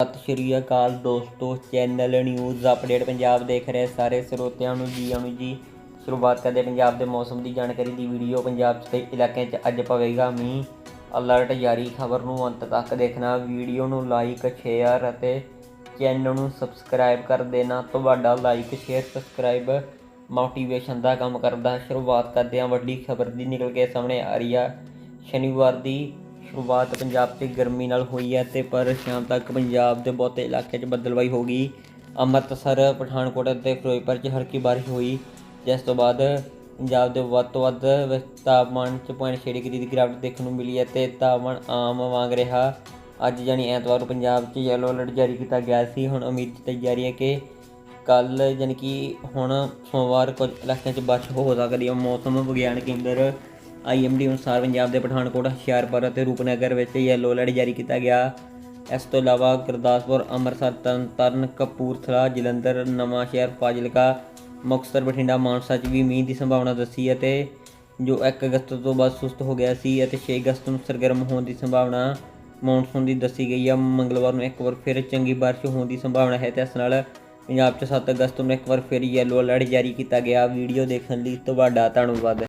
ਸਤਿ ਸ਼੍ਰੀ ਅਕਾਲ ਦੋਸਤੋ channel news update Punjab ਦੇਖ ਰਹੇ ਸਾਰੇ ਸਰੋਤਿਆਂ ਨੂੰ ਜੀ ਆਉਣੀ ਜੀ। ਸ਼ੁਰੂਆਤ ਕਰਦੇ ਪੰਜਾਬ ਦੇ ਮੌਸਮ ਦੀ ਜਾਣਕਾਰੀ ਦੀ ਵੀਡੀਓ ਪੰਜਾਬ 'ਚ ਕਈ ਇਲਾਕਿਆਂ 'ਚ ਅੱਜ ਪਵੇਗਾ ਮੀਂਹ। ਅਲਰਟ ਜਾਰੀ, ਖਬਰ ਨੂੰ ਅੰਤ ਤੱਕ ਦੇਖਣਾ। ਵੀਡੀਓ ਨੂੰ ਲਾਈਕ ਸ਼ੇਅਰ ਅਤੇ ਚੈਨਲ ਨੂੰ ਸਬਸਕ੍ਰਾਈਬ ਕਰ ਦੇਣਾ। ਤੁਹਾਡਾ ਲਾਈਕ ਸ਼ੇਅਰ ਸਬਸਕ੍ਰਾਈਬ ਮੋਟੀਵੇਸ਼ਨ ਦਾ ਕੰਮ ਕਰਦਾ। ਸ਼ੁਰੂਆਤ ਕਰਦੇ ਹਾਂ ਵੱਡੀ ਖਬਰ ਦੀ। ਨਿਕਲ ਕੇ ਸਾਹਮਣੇ ਆ ਰਹੀ ਆ। ਸ਼ਨੀਵਾਰ ਦੀ ਸ਼ੁਰੂਆਤ ਪੰਜਾਬ 'ਚ ਗਰਮੀ ਨਾਲ ਹੋਈ ਹੈ ਤੇ ਪਰ ਸ਼ਾਮ ਤੱਕ ਪੰਜਾਬ ਦੇ ਬਹੁਤੇ ਇਲਾਕਿਆਂ 'ਚ ਬੱਦਲਵਾਈ ਹੋ ਗਈ। ਅੰਮ੍ਰਿਤਸਰ, ਪਠਾਨਕੋਟ ਅਤੇ ਫਿਰੋਜ਼ਪੁਰ 'ਚ ਹਲਕੀ ਬਾਰਿਸ਼ ਹੋਈ। ਜਿਸ ਤੋਂ ਬਾਅਦ ਪੰਜਾਬ ਦੇ ਵੱਧ ਤੋਂ ਵੱਧ ਤਾਪਮਾਨ 'ਚ ਪੁਆਇੰਟ ਛੇ ਡਿਗਰੀ ਦੀ ਗਿਰਾਵਟ ਦੇਖਣ ਨੂੰ ਮਿਲੀ ਹੈ ਤੇ ਤਾਪਮਾਨ ਆਮ ਵਾਂਗ ਰਿਹਾ। ਅੱਜ ਜਾਨੀ ਐਤਵਾਰ ਨੂੰ ਪੰਜਾਬ 'ਚ ਯੈਲੋ ਅਲਰਟ ਜਾਰੀ ਕੀਤਾ ਗਿਆ ਸੀ। ਹੁਣ ਉਮੀਦ ਕੀਤੀ ਜਾ ਰਹੀ ਹੈ ਕਿ ਕੱਲ ਜਾਨੀ ਕਿ ਹੁਣ ਸੋਮਵਾਰ ਕੁਝ ਇਲਾਕਿਆਂ 'ਚ ਬਾਰਿਸ਼ ਹੋ ਸਕਦੀ ਹੈ। ਮੌਸਮ ਵਿਗਿਆਨ ਕੇਂਦਰ ਆਈਐਮਡੀ ਅਨੁਸਾਰ ਪੰਜਾਬ ਦੇ ਪਠਾਨਕੋਟ, ਹੁਸ਼ਿਆਰਪੁਰ ਅਤੇ ਰੂਪਨਗਰ ਵਿੱਚ ਯੈਲੋ ਅਲਰਟ ਜਾਰੀ ਕੀਤਾ ਗਿਆ। ਇਸ ਤੋਂ ਇਲਾਵਾ ਗੁਰਦਾਸਪੁਰ, ਅੰਮ੍ਰਿਤਸਰ ਤਰਨਤਾਰਨ ਕਪੂਰਥਲਾ, ਜਲੰਧਰ, ਨਵਾਂ ਸ਼ਹਿਰ, ਫਾਜ਼ਿਲਕਾ, ਮੁਕਤਸਰ, ਬਠਿੰਡਾ, ਮਾਨਸਾ 'ਚ ਵੀ ਮੀਂਹ ਦੀ ਸੰਭਾਵਨਾ ਦੱਸੀ ਅਤੇ ਜੋ 1 ਅਗਸਤ ਤੋਂ ਬਾਅਦ ਸੁਸਤ ਹੋ ਗਿਆ ਸੀ ਅਤੇ 6 ਅਗਸਤ ਨੂੰ ਸਰਗਰਮ ਹੋਣ ਦੀ ਸੰਭਾਵਨਾ ਮੌਨਸੂਨ ਦੀ ਦੱਸੀ ਗਈ ਹੈ ਮੰਗਲਵਾਰ ਨੂੰ ਇੱਕ ਵਾਰ ਫਿਰ ਚੰਗੀ ਬਾਰਿਸ਼ ਹੋਣ ਦੀ ਸੰਭਾਵਨਾ ਹੈ ਤੇ ਇਸ ਨਾਲ ਪੰਜਾਬ 'ਚ 7 ਅਗਸਤ ਨੂੰ ਇੱਕ ਵਾਰ ਫਿਰ ਯੈਲੋ ਅਲਰਟ ਜਾਰੀ ਕੀਤਾ ਗਿਆ। ਵੀਡੀਓ ਦੇਖਣ ਲਈ ਤੁਹਾਡਾ ਧੰਨਵਾਦ।